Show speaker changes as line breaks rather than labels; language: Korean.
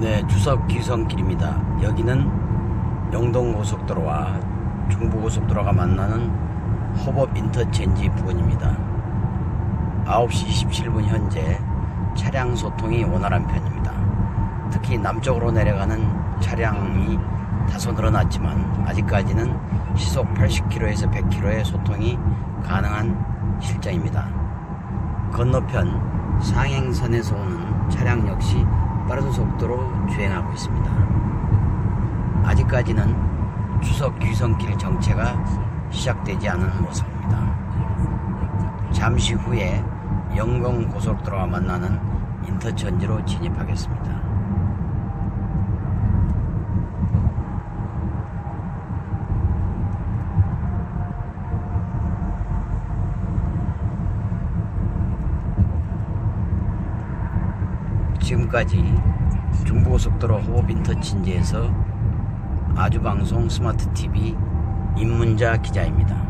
네, 주석 기성길입니다. 여기는 영동고속도로와 중부고속도로가 만나는 허법 인터체인지 부근입니다. 9시 27분 현재 차량 소통이 원활한 편입니다. 특히 남쪽으로 내려가는 차량이 다소 늘어났지만 아직까지는 시속 80km에서 100km의 소통이 가능한 실정입니다. 건너편 상행선에서 오는 차량 역시 빠른 속도로 주행하고 있습니다. 아직까지는 추석 귀성길 정체가 시작되지 않은 모습입니다. 잠시 후에 영동 고속도로와 만나는 인터천지로 진입하겠습니다. 지금까지 중부고속도로 호흡 인터친지에서 아주방송 스마트 TV 임문자 기자입니다.